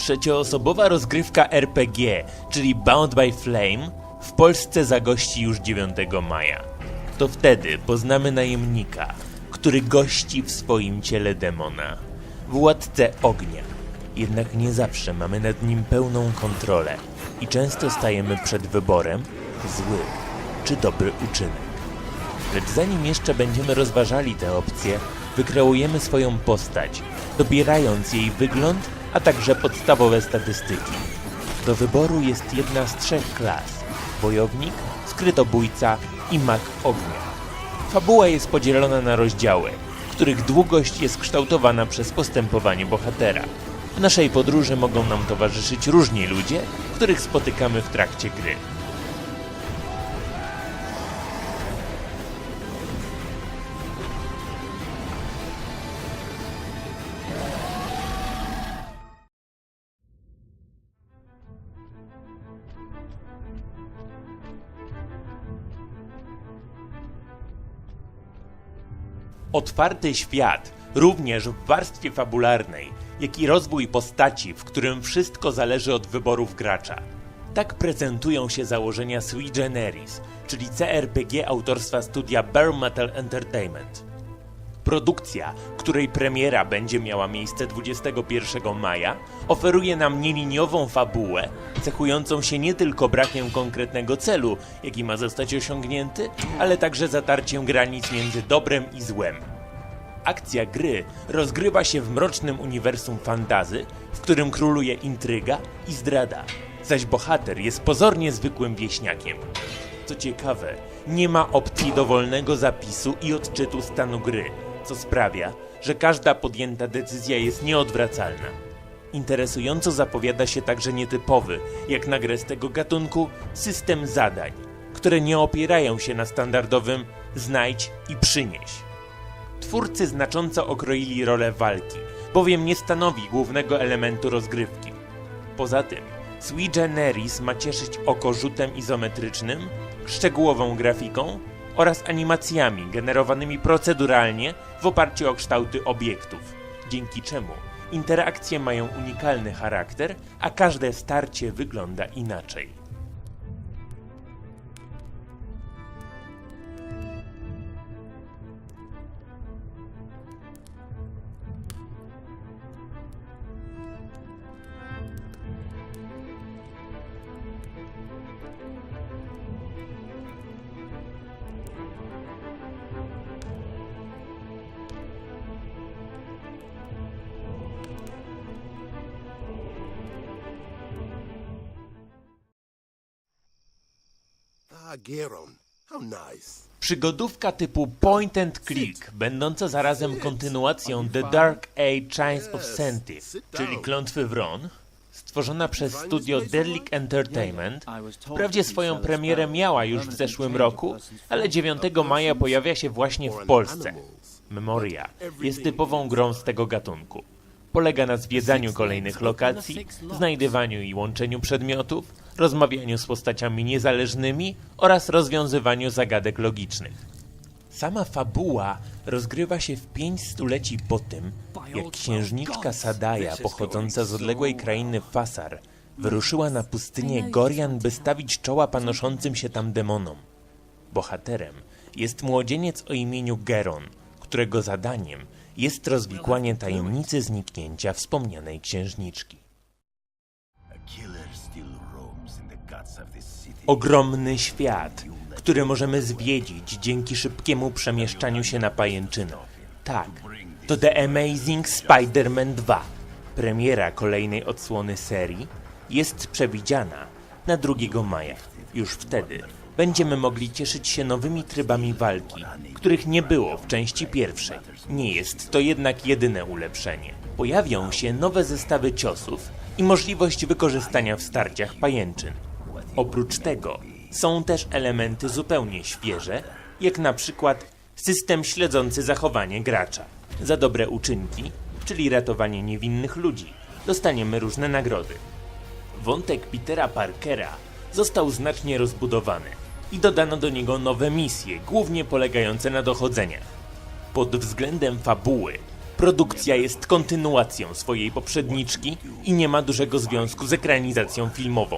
Trzecioosobowa rozgrywka RPG, czyli Bound by Flame, w Polsce zagości już 9 maja. To wtedy poznamy najemnika, który gości w swoim ciele demona, władcę ognia. Jednak nie zawsze mamy nad nim pełną kontrolę i często stajemy przed wyborem zły czy dobry uczynek. Lecz zanim jeszcze będziemy rozważali te opcje, wykreujemy swoją postać, dobierając jej wygląd, a także podstawowe statystyki. Do wyboru jest jedna z trzech klas: wojownik, skrytobójca i mag ognia. Fabuła jest podzielona na rozdziały, których długość jest kształtowana przez postępowanie bohatera. W naszej podróży mogą nam towarzyszyć różni ludzie, których spotykamy w trakcie gry. Otwarty świat, również w warstwie fabularnej, jak i rozwój postaci, w którym wszystko zależy od wyborów gracza. Tak prezentują się założenia Sui Generis, czyli CRPG autorstwa studia Bare Metal Entertainment. Produkcja, której premiera będzie miała miejsce 21 maja, oferuje nam nieliniową fabułę, cechującą się nie tylko brakiem konkretnego celu, jaki ma zostać osiągnięty, ale także zatarciem granic między dobrem i złem. Akcja gry rozgrywa się w mrocznym uniwersum fantazy, w którym króluje intryga i zdrada, zaś bohater jest pozornie zwykłym wieśniakiem. Co ciekawe, nie ma opcji dowolnego zapisu i odczytu stanu gry, co sprawia, że każda podjęta decyzja jest nieodwracalna. Interesująco zapowiada się także nietypowy, jak na grę z tego gatunku, system zadań, które nie opierają się na standardowym znajdź i przynieś. Twórcy znacząco okroili rolę walki, bowiem nie stanowi głównego elementu rozgrywki. Poza tym, Sui Generis ma cieszyć oko rzutem izometrycznym, szczegółową grafiką oraz animacjami generowanymi proceduralnie w oparciu o kształty obiektów, dzięki czemu interakcje mają unikalny charakter, a każde starcie wygląda inaczej. Przygodówka typu point and click, będąca zarazem kontynuacją The Dark Age Chains of Sentive, czyli Klątwy Wron, stworzona przez studio Delic Entertainment, wprawdzie swoją premierę miała już w zeszłym roku, ale 9 maja pojawia się właśnie w Polsce. Memoria jest typową grą z tego gatunku. Polega na zwiedzaniu kolejnych lokacji, znajdywaniu i łączeniu przedmiotów, rozmawianiu z postaciami niezależnymi oraz rozwiązywaniu zagadek logicznych. Sama fabuła rozgrywa się w pięć stuleci po tym, jak księżniczka Sadaja, pochodząca z odległej krainy Fasar, wyruszyła na pustynię Gorian, by stawić czoła panoszącym się tam demonom. Bohaterem jest młodzieniec o imieniu Geron, którego zadaniem jest rozwikłanie tajemnicy zniknięcia wspomnianej księżniczki. Ogromny świat, który możemy zwiedzić dzięki szybkiemu przemieszczaniu się na pajęczynę. Tak, to The Amazing Spider-Man 2. Premiera kolejnej odsłony serii jest przewidziana na 2 maja. Już wtedy będziemy mogli cieszyć się nowymi trybami walki, których nie było w części pierwszej. Nie jest to jednak jedyne ulepszenie. Pojawią się nowe zestawy ciosów i możliwość wykorzystania w starciach pajęczyn. Oprócz tego są też elementy zupełnie świeże, jak na przykład system śledzący zachowanie gracza. Za dobre uczynki, czyli ratowanie niewinnych ludzi, dostaniemy różne nagrody. Wątek Petera Parkera został znacznie rozbudowany i dodano do niego nowe misje, głównie polegające na dochodzeniach. Pod względem fabuły Produkcja jest kontynuacją swojej poprzedniczki i nie ma dużego związku z ekranizacją filmową.